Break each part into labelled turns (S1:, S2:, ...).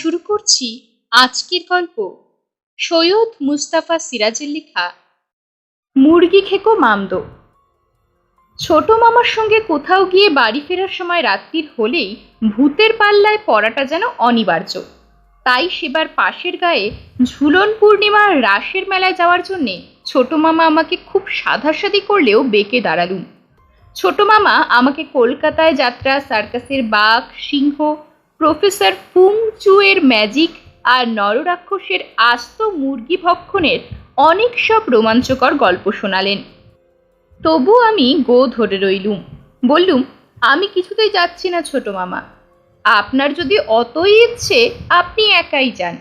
S1: শুরু করছি আজকের গল্প। সৈয়দ মুস্তাফা সিরাজের লেখা, মুরগি খেকো মামদো। ছোট মামার সঙ্গে কোথাও গিয়ে বাড়ি ফেরার সময় রাত্রির হলেই ভূতের পাল্লায় পড়াটা যেন অনিবার্য। তাই সেবার পাশের গায়ে ঝুলন পূর্ণিমার রাসের মেলায় যাওয়ার জন্যে ছোট মামা আমাকে খুব সাধাসাদি করলেও বেঁকে দাঁড়ালুম। ছোট মামা আমাকে কলকাতায় যাত্রা, সার্কাসের বাঘ, সিংহ প্রফেসর ফুং চুয়ের ম্যাজিক আর নররাক্ষসের আস্ত মুরগি ভক্ষণের অনেক সব রোমাঞ্চকর গল্প শোনালেন। তবু আমি গো ধরে রইলুম। বললুম, আমি কিছুতেই যাচ্ছি না, ছোট মামা। আপনার যদি অতই ইচ্ছে, আপনি একাই যান।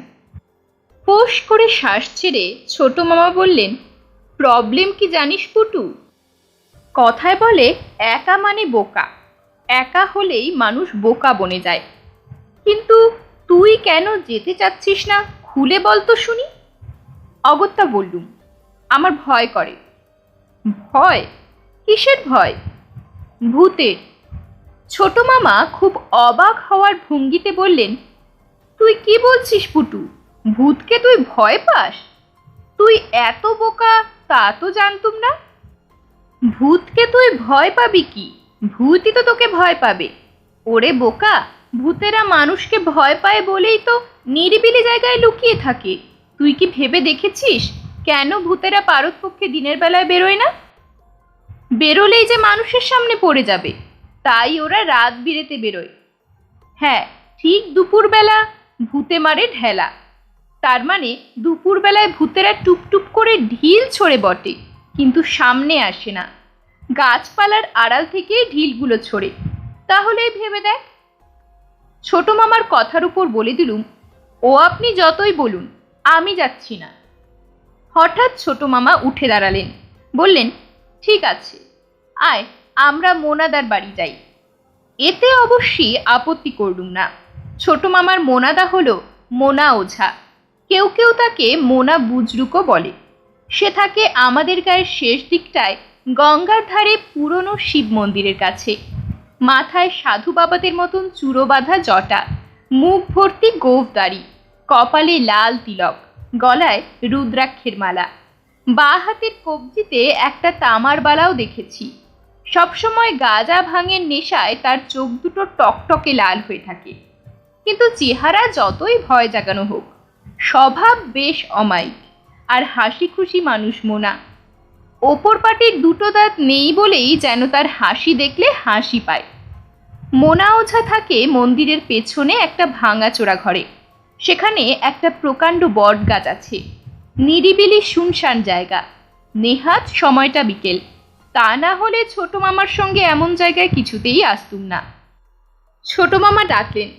S1: ফোঁস করে শ্বাস ছেড়ে ছোট মামা বললেন, প্রবলেম কি জানিস পুটু? কথায় বলে, একা মানে বোকা। একা হলেই মানুষ বোকা বনে যায়। কিন্তু তুই কেন যেতে চাচ্ছিস না? খুলে বল তো শুনি। অগত্যা বললুম, আমার ভয় করে। ভয়? কিসের ভয়? ভূতের। ছোট মামা খুব অবাক হওয়ার ভঙ্গিতে বললেন, তুই কি বলছিস পুটু? ভূতকে তুই ভয় পাস? তুই এত বোকা, তা তো জানতুম না। ভূতকে তুই ভয় পাবি কি? ভূতই তো তোকে ভয় পাবে। ওরে বোকা ভূতেরা মানুষকে ভয় পায় বলেই তো নিরিবিলি জায়গায় লুকিয়ে থাকে। তুই কি ভেবে দেখেছিস? কেন ভূতেরা পারতপক্ষে দিনের বেলায় বেরোয় না? বেরোলেই যে মানুষের সামনে পড়ে যাবে, তাই ওরা রাত বিরেতে বেরোয়। হ্যাঁ ঠিক দুপুরবেলা ভূতে মারে ঢেলা। তার মানে দুপুরবেলায় ভূতেরা টুপটুপ করে ঢিল ছড়ে বটে, কিন্তু সামনে আসে না। গাছপালার আড়াল থেকে ঢিলগুলো ছড়ে। তাহলেই ভেবে দেখ ছোট মামার কথার উপর বলে দিলুম, ও আপনি যতই বলুন, আমি যাচ্ছি না। হঠাৎ ছোট মামা উঠে দাঁড়ালেন, বললেন, ঠিক আছে, আয়, আমরা মোনাদার বাড়ি যাই। এতে অবশ্যই আপত্তি করলুম না। ছোট মামার মোনাদা হলো মোনা ওঝা। কেউ কেউ তাকে মোনা বুজরুকও বলে। সে থাকে আমাদের গায়ের শেষ দিকটায় গঙ্গার ধারে পুরনো শিব মন্দিরের কাছে। মাথায় সাধু বাবাদের মতন চূড়ো বাঁধা জটা, মুখ ভর্তি গোফদারি কপালে লাল তিলক, গলায় রুদ্রাক্ষের মালা। বা হাতের কবজিতে একটা তামার বালাও দেখেছি। সবসময় গাজা ভাঙের নেশায় তার চোখ দুটো টকটকে লাল হয়ে থাকে। কিন্তু চেহারা যতই ভয় জাগানো হোক, স্বভাব বেশ অমায়িক। আর হাসি খুশি মানুষ মোনা। ওপর পাটির দুটো দাঁত নেই বলেই যেন তার হাসি দেখলে হাসি পায়। মোনা ওঝা থাকে মন্দিরের পেছনে একটা ভাঙাচোরা ঘরে। সেখানে একটা প্রকাণ্ড বট গাছ আছে। নিরিবিলি শুনশান জায়গা। নেহাত সময়টা বিকেল। তা না হলে ছোট মামার সঙ্গে এমন জায়গায় কিছুতেই আসতুম না। ছোট মামা ডাকলেন,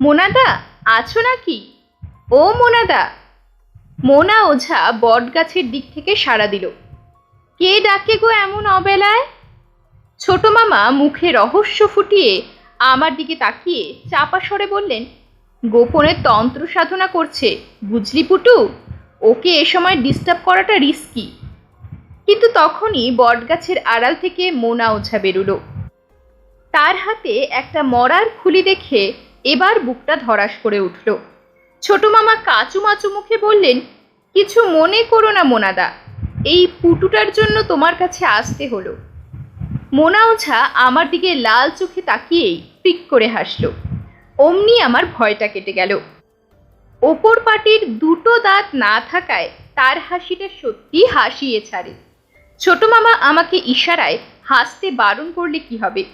S1: মোনাদা, আছো নাকি? ও মোনাদা। মোনা ওঝা বট গাছের দিক থেকে সাড়া দিল। কে ডাকে গো এমন অবেলায়? ছোট মামা মুখে রহস্য ফুটিয়ে আমার দিকে তাকিয়ে চাপা স্বরে বললেন, গোপনে তন্ত্র সাধনা করছে, বুঝলি পুটু? ওকে এ সময় ডিস্টার্ব করাটা রিস্কি কিন্তু তখনই বটগাছের আড়াল থেকে মোনা ওঝা বেরুলো। তার হাতে একটা মরার খুলি দেখে এবার বুকটা ধরাস করে উঠল। ছোট মামা কাচু মাচু মুখে বললেন, কিছু মনে করো না মোনাদা এই পুটুটার জন্য তোমার কাছে আসতে হলো। মোনা ওঝা আমার দিকে লাল চোখে তাকিয়েই পিক করে হাসল। অমনি আমার ভয়টা কেটে গেল। ওপর পাটির দুটো দাঁত না থাকায় তার হাসিটা সত্যি হাসিয়ে ছাড়ে। ছোট মামা আমাকে ইশারায় হাসতে বারণ করলে কি হবে?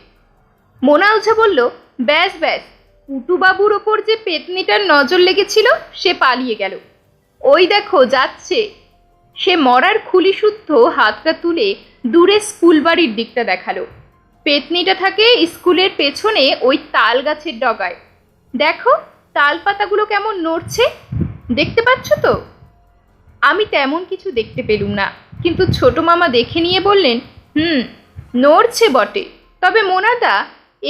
S1: মোনা ওঝা বলল, ব্যাস ব্যাস, পুটুবাবুর ওপর যে পেতনিটার নজর লেগেছিল, সে পালিয়ে গেল। ওই দেখো, যাচ্ছে। সে মরার খুলি শুদ্ধ হাতটা তুলে দূরে স্কুল বাড়ির দিকটা দেখাল। পেতনিটা থাকে স্কুলের পেছনে ওই তাল গাছের ডগায়। দেখো, তাল পাতাগুলো কেমন নড়ছে। দেখতে পাচ্ছ তো? আমি তেমন কিছু দেখতে পেলুম না, কিন্তু ছোট মামা দেখে নিয়ে বললেন, হুম, নড়ছে বটে। তবে মোনাদা,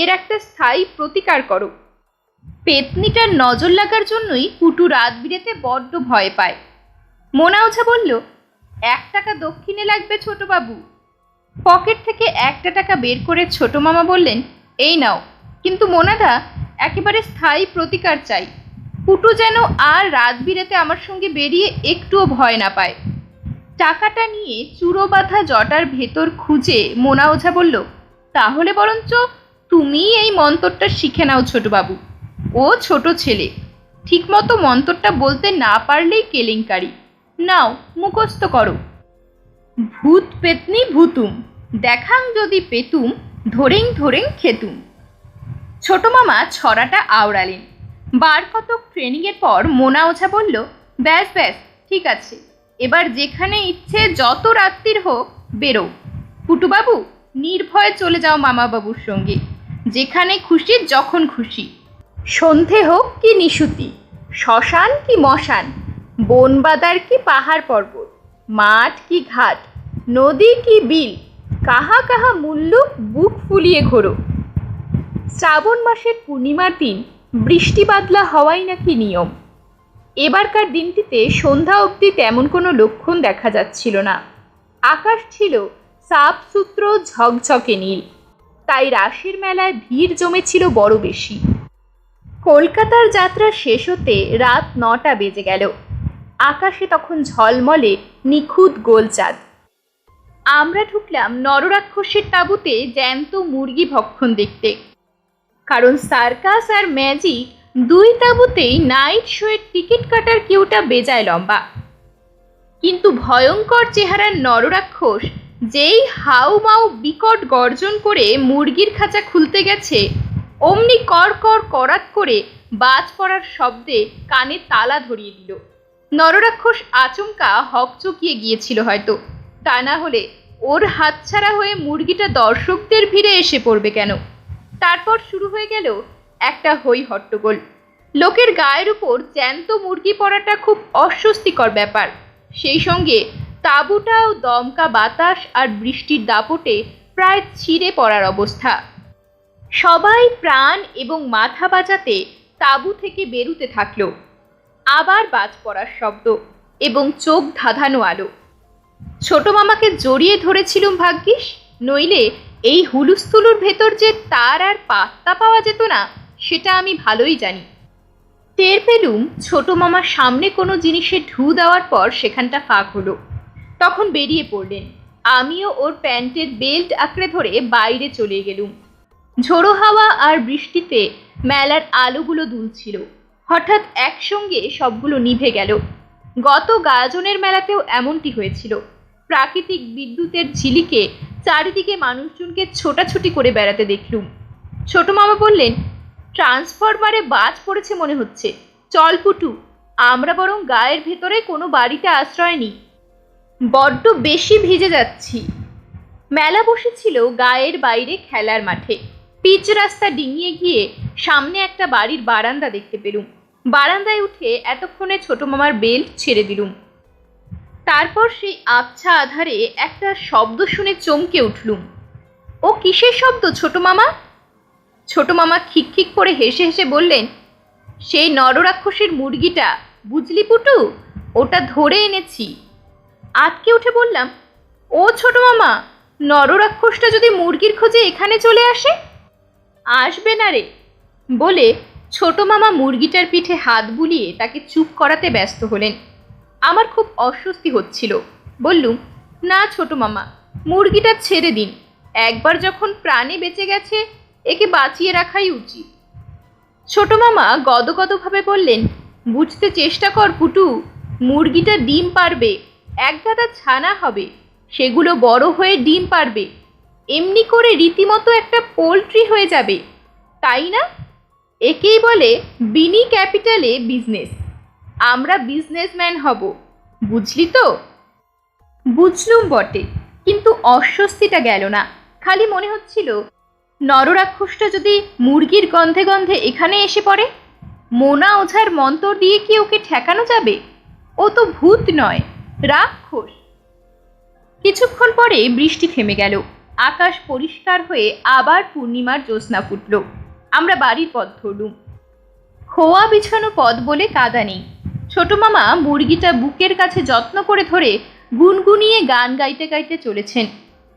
S1: এর একটা স্থায়ী প্রতিকার করো। পেতনিটার নজর লাগার জন্যই পুটু রাত বিরেতে বড্ড ভয় পায়। মোনা ওঝা বলল এক টাকা দক্ষিণে লাগবে ছোটবাবু পকেট থেকে একটা টাকা বের করে ছোট মামা বললেন, এই নাও। কিন্তু মোনাদা একেবারে স্থায়ী প্রতিকার চাই। পুটু যেন আর রাত বিরেতে আমার সঙ্গে বেরিয়ে একটুও ভয় না পায়। টাকাটা নিয়ে চূড়ো বাঁধা জটার ভেতর খুঁজে মোনা ওঝা বলল, তাহলে বরঞ্চ তুমি এই মন্তরটা শিখে নাও ছোটবাবু ও ছোট ছেলে। ঠিকমতো মন্তরটা বলতে না পারলেই কেলেঙ্কারি। নাও, মুখস্থ করো। ভূত পেতনি ভূতুম, দেখাং যদি পেতুম, ধরেং ধরেং খেতুম। ছোট মামা ছড়াটা আওড়ালেন। বার কতক ট্রেনিংয়ের পর মোনা ওঝা বলল, ব্যাস ব্যাস, ঠিক আছে। এবার যেখানে ইচ্ছে যত রাত্রির হোক, বেরো। পুটুবাবু, নির্ভয়ে চলে যাও মামা বাবুর সঙ্গে। যেখানে খুশি, যখন খুশি। সন্ধে হোক কি নিশুতি, শ্মশান কি মশান বনবাদার কি পাহাড় পর্বত? মাঠ কি ঘাট? নদী কি বিল? কাহা কাহা মুল্লুক বুক ফুলিয়ে ঘোরো? শ্রাবণ মাসের পূর্ণিমার দিন বৃষ্টি বাদলা হওয়াই নাকি নিয়ম? এবারকার দিনটিতে সন্ধ্যা অবধি তেমন কোনো লক্ষণ দেখা যাচ্ছিল না। আকাশ ছিল সাফ সূত্র ঝকঝকে নীল। তাই রাশির মেলায় ভিড় জমেছিল বড় বেশি। কলকাতার যাত্রা শেষ হতে রাত নটা বেজে গেল। আকাশে তখন ঝলমলে নিখুঁত গোলচাঁদ। আমরা ঢুকলাম নররাক্ষসের তাঁবুতে জ্যান্ত মুরগি ভক্ষণ দেখতে। কারণ সার্কাস আর ম্যাজিক দুই তাঁবুতেই নাইট শোয়ের টিকিট কাটার কিউটা বেজায় লম্বা। কিন্তু ভয়ঙ্কর চেহারার নররাক্ষস যেই হাউ মাউ বিকট গর্জন করে মুরগির খাঁচা খুলতে গেছে, অমনি কর কর করাত করে বাজ পড়ার শব্দে কানে তালা ধরিয়ে দিল। নররাক্ষস আচমকা হকচকিয়ে গিয়েছিল হয়তো। তা না হলে ওর হাতছাড়া হয়ে মুরগিটা দর্শকদের ভিড়ে এসে পড়বে কেন? তারপর শুরু হয়ে গেল একটা হই হট্টগোল লোকের গায়ের উপর জ্যান্ত মুরগি পড়াটা খুব অস্বস্তিকর ব্যাপার। সেই সঙ্গে তাঁবুটাও দমকা বাতাস আর বৃষ্টির দাপটে প্রায় ছিঁড়ে পড়ার অবস্থা। সবাই প্রাণ এবং মাথা বাজাতে তাঁবু থেকে বেরুতে থাকল। আবার বাজ পড়ার শব্দ এবং চোখ ধাঁধানো আলো। ছোট মামাকে জড়িয়ে ধরেছিলুম ভাগ্যিস, নইলে এই হুলুস্থুলুর ভেতর যে তার আর পাত্তা পাওয়া যেত না, সেটা আমি ভালোই জানি। টের পেলুম ছোট মামার সামনে কোনো জিনিসে ঢু দেওয়ার পর সেখানটা ফাঁক হলো। তখন বেরিয়ে পড়লেন। আমিও ওর প্যান্টের বেল্ট আঁকড়ে ধরে বাইরে চলে গেলুম। ঝোড়ো হাওয়া আর বৃষ্টিতে মেলার আলোগুলো দুলছিল। হঠাৎ একসঙ্গে সবগুলো নিভে গেল। গত গাজনের মেলাতেও এমনটি হয়েছিল। প্রাকৃতিক বিদ্যুতের ঝিলিকে চারিদিকে মানুষজনকে ছোটাছুটি করে বেড়াতে দেখলুম। ছোট মামা বললেন, ট্রান্সফরমারে বাজ পড়েছে মনে হচ্ছে। চল পুটু, আমরা বরং গায়ের ভেতরে কোনো বাড়িতে আশ্রয় নিই। বড্ড বেশি ভিজে যাচ্ছি। মেলা বসেছিল গায়ের বাইরে খেলার মাঠে। পিচ রাস্তা ডিঙিয়ে গিয়ে সামনে একটা বাড়ির বারান্দা দেখতে পেলুম। বারান্দায় উঠে এতক্ষণে ছোট মামার বেল্ট ছেড়ে দিলুম। তারপর সেই আবছা আধারে একটা শব্দ শুনে চমকে উঠলুম। ও কিসের শব্দ ছোট মামা? ছোট মামা খিকখিক করে হেসে হেসে বললেন, সেই নররাক্ষসের মুরগিটা, বুঝলি পুটু? ওটা ধরে এনেছি। আটকে উঠে বললাম, ও ছোট মামা, নররাক্ষসটা যদি মুরগির খোঁজে এখানে চলে আসে? আসবে না রে। বলে ছোট মামা মুরগিটার পিঠে হাত বুলিয়ে তাকে চুপ করাতে ব্যস্ত হলেন। আমার খুব অস্বস্তি হচ্ছিল। বললুম, না ছোট মামা, মুরগিটা ছেড়ে দিন। একবার যখন প্রাণে বেঁচে গেছে, একে বাঁচিয়ে রাখাই উচিত। ছোট মামা গদগদভাবে বললেন, বুঝতে চেষ্টা কর পুটু মুরগিটা ডিম পারবে, এক গাদা ছানা হবে, সেগুলো বড় হয়ে ডিম পারবে। এমনি করে রীতিমতো একটা পোলট্রি হয়ে যাবে, তাই না? একেই বলে বিনি ক্যাপিটালে বিজনেস। আমরা বিজনেসম্যান হব, বুঝলি তো? বুঝলুম বটে, কিন্তু অস্বস্তিটা গেল না। খালি মনে হচ্ছিল, নররাক্ষসটা যদি মুরগির গন্ধে গন্ধে এখানে এসে পড়ে, মোনা ওঝার মন্তর দিয়ে কি ওকে ঠেকানো যাবে? ও তো ভূত নয়, রাক্ষস। কিছুক্ষণ পরে বৃষ্টি থেমে গেল। আকাশ পরিষ্কার হয়ে আবার পূর্ণিমার জ্যোৎস্না ফুটল। আমরা বাড়ির পথ ধরলুম। খোয়া বিছানো পথ বলে কাদা নেই। ছোট মামা মুরগিটা বুকের কাছে যত্ন করে ধরে গুনগুনিয়ে গান গাইতে গাইতে চলেছেন।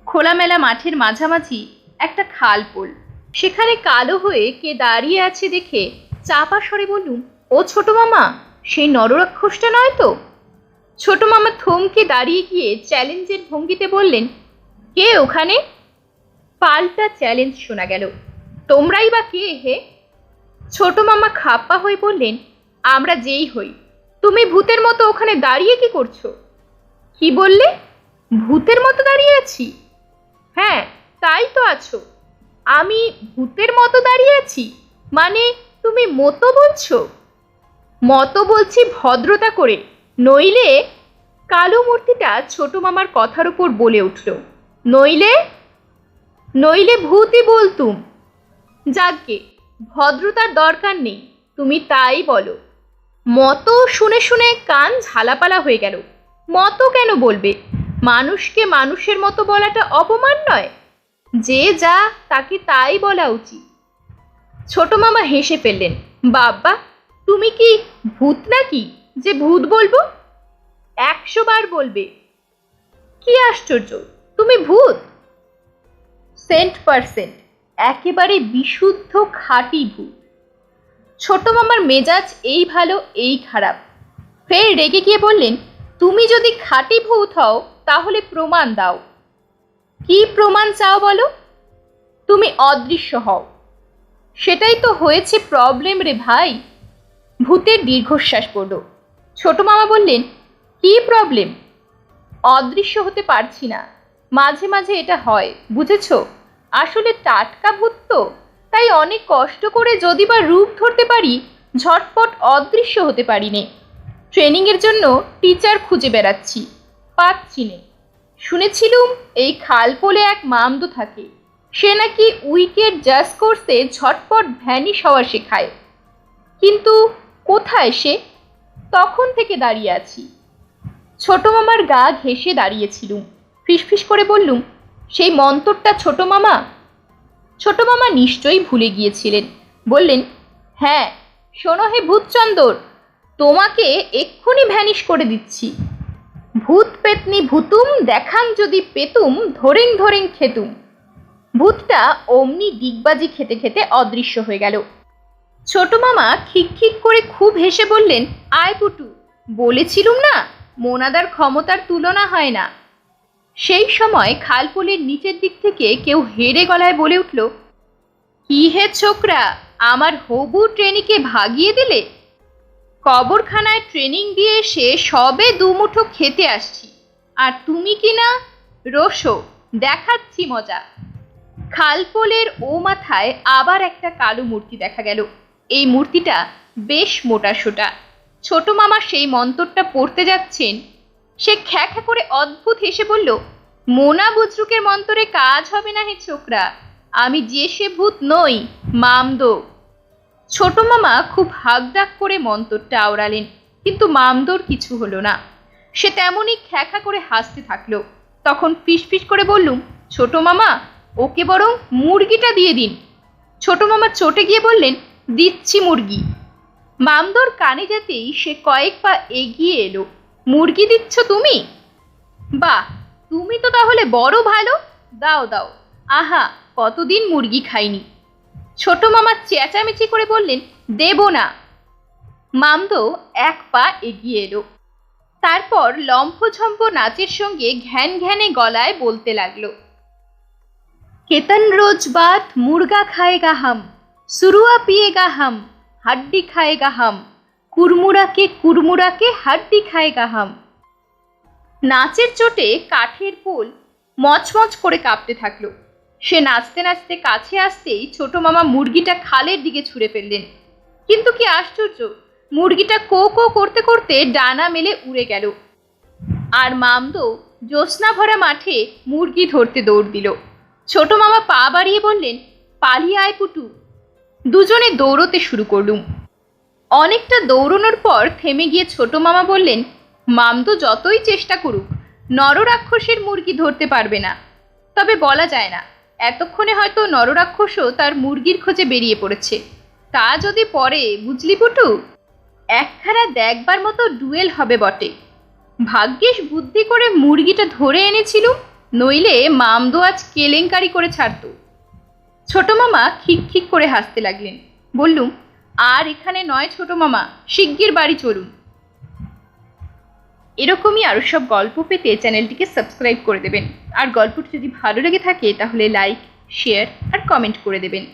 S1: খোলামেলা মাঠের মাঝামাঝি একটা খাল পোল। সেখানে কালো হয়ে কে দাঁড়িয়ে আছে দেখে চাপা সরে বললুম, ও ছোট মামা, সেই নররাক্ষসটা নয় তো? ছোট মামা থমকে দাঁড়িয়ে গিয়ে চ্যালেঞ্জের ভঙ্গিতে বললেন কে ওখানে? পাল্টা চ্যালেঞ্জ শোনা গেল। তোমরাই বা কে হে? ছোট মামা খাপ্পা হয়ে বললেন, আমরা যেই হই। তুমি ভূতের মতো ওখানে দাঁড়িয়ে কি করছ? কি বললে? ভূতের মতো দাঁড়িয়ে আছি? হ্যাঁ তাই তো আছো। আমি ভূতের মতো দাঁড়িয়ে আছি? মানে তুমি মতো বলছো? মতো বলছি ভদ্রতা করে। নইলে কালো মূর্তিটা ছোট মামার কথার উপর বলে উঠল। নইলে নইলে ভূতই বলতুম। যাকগে ভদ্রতার দরকার নেই, তুমি তাই বলো। মতো শুনে শুনে কান ঝালাপালা হয়ে গেল। মতো কেন বলবে? মানুষকে মানুষের মতো বলাটা অপমান নয়। যে যা, তাকে তাই বলা উচিত। ছোট মামা হেসে ফেললেন বাবা তুমি কি ভূত নাকি? যে ভূত বলব? একশো বার বলবে। কি আশ্চর্য! তুমি ভূত। সেন্ট পারসেন্ট একেবারে বিশুদ্ধ খাঁটি ভূত। ছোট মামার মেজাজ এই ভালো, এই খারাপ। ফের রেগে গিয়ে বললেন, তুমি যদি খাঁটি ভূত হও, তাহলে প্রমাণ দাও। কি প্রমাণ চাও বলো? তুমি অদৃশ্য হও। সেটাই তো হয়েছে প্রবলেম রে ভাই। ভূতের দীর্ঘশ্বাস পড়ল। ছোট মামা বললেন, কি প্রবলেম অদৃশ্য হতে পারছি না। মাঝে মাঝে এটা হয়, বুঝেছ? আসলে টাটকা ভূত তো, তাই অনেক কষ্ট করে যদি বা রূপ ধরতে পারি, ঝটপট অদৃশ্য হতে পারি নে। ট্রেনিংয়ের জন্য টিচার খুঁজে বেড়াচ্ছি, পাচ্ছি নে। শুনেছিলুম এই খালপোলে এক মামদো থাকে, সে নাকি উইকেট জাজ কোর্সে ঝটপট ভ্যানিশ হওয়া শেখায়। কিন্তু কোথায় সে? তখন থেকে দাঁড়িয়ে আছি। ছোট মামার গা ঘেঁষে দাঁড়িয়েছিলুম। ফিসফিস করে বললুম, সেই মন্তরটা ছোট মামা? ছোট মামা নিশ্চয়ই ভুলে গিয়েছিলেন। বললেন হ্যাঁ শোনো হে ভূতচন্দর, তোমাকে এক্ষুনি ভ্যানিশ করে দিচ্ছি। ভূত পেতনি ভূতুম দেখাং যদি পেতুম, ধরেং ধরেং খেতুম। ভূতটা অমনি ডিগবাজি খেতে খেতে অদৃশ্য হয়ে গেল। ছোট মামা খিক খিক করে খুব হেসে বললেন, আয় পুটু, বলেছিলুম না, মোনাদার ক্ষমতার তুলনা হয় না। সেই সময় খালপুলের নিচের দিক থেকে কেউ হেরে গলায় বলে উঠল, কি হে ছোকরা, আমার হবু ট্রেনিকে ভাগিয়ে দিলে? কবরখানায় ট্রেনিং দিয়ে এসে সবে দুমুঠো খেতে আসছি। আর তুমি কি না? রসো, দেখাচ্ছি মজা। খালপোলের ও মাথায় আবার একটা কালো মূর্তি দেখা গেল। এই মূর্তিটা বেশ মোটা সোটা। ছোট মামা সেই মন্তরটা পড়তে যাচ্ছেন সে খ্যা খ্যা করে অদ্ভুত হেসে বলল, মোনা বুজরুকের মন্তরে কাজ হবে না হে ছোকরা। আমি যে সে ভূত নই, মামদো। ছোট মামা খুব হাকডাক করে মন্তরটা আওড়ালেন, কিন্তু মামদোর কিছু হলো না। সে তেমনই খ্যাখা করে হাসতে থাকল। তখন ফিসফিস করে বললুম, ছোট মামা, ওকে বরং মুরগিটা দিয়ে দিন। ছোট মামা চটে গিয়ে বললেন, দিচ্ছি মুরগি। মামদোর কানে যেতেই সে কয়েক পা এগিয়ে এলো। মুরগি দিচ্ছ তুমি? বা তুমি তো তাহলে বড় ভালো। দাও দাও। আহা, কতদিন মুরগি খাইনি। ছোট মামা চেঁচামেচি করে বললেন, দেব না। মামদো এক পা এগিয়ে এলো। তারপর লম্ফঝম্ফ নাচের সঙ্গে ঘ্যান ঘ্যানে গলায় বলতে লাগল, কেতন রোজ বাদ মুরগা খায় গাহাম সুরুয়া পিয়ে হাম, হাড্ডি খায় হাম। কুরমুরাকে কুরমুরাকে হাড্ডি খায় হাম নাচের চোটে কাঠের পোল মচমচ করে কাঁপতে থাকল। সে নাচতে নাচতে কাছে আসতেই ছোট মামা মুরগিটা খালের দিকে ছুঁড়ে ফেললেন। কিন্তু কি আশ্চর্য, মুরগিটা কো কো করতে করতে ডানা মেলে উড়ে গেল। আর মামদো জ্যোৎস্না ভরা মাঠে মুরগি ধরতে দৌড় দিল। ছোট মামা পা বাড়িয়ে বললেন, পালিয়ে আয় পুটু। দুজনে দৌড়তে শুরু করলুম। অনেকটা দৌড়নোর পর থেমে গিয়ে ছোট মামা বললেন মামদো যতই চেষ্টা করুক, নররাক্ষসের মুরগি ধরতে পারবে না। তবে বলা যায় না, এতক্ষণে হয়তো নররাক্ষসও তার মুরগির খোঁজে বেরিয়ে পড়েছে। তা যদি পরে বুঝলি পুটু? একখানা দেখবার মতো ডুয়েল হবে বটে। ভাগ্যিস বুদ্ধি করে মুরগিটা ধরে এনেছিল, নইলে মামদো আজ কেলেঙ্কারি করে ছাড়তো। ছোট মামা খিক খিক করে হাসতে লাগলেন, বললুম আর এখানে নয় ছোট মামা, শিগগির বাড়ি চলুন। এরকমই আরও সব গল্প পেতে চ্যানেলটিকে সাবস্ক্রাইব করে দেবেন। আর গল্পটি যদি ভালো লেগে থাকে, তাহলে লাইক, শেয়ার আর কমেন্ট করে দেবেন।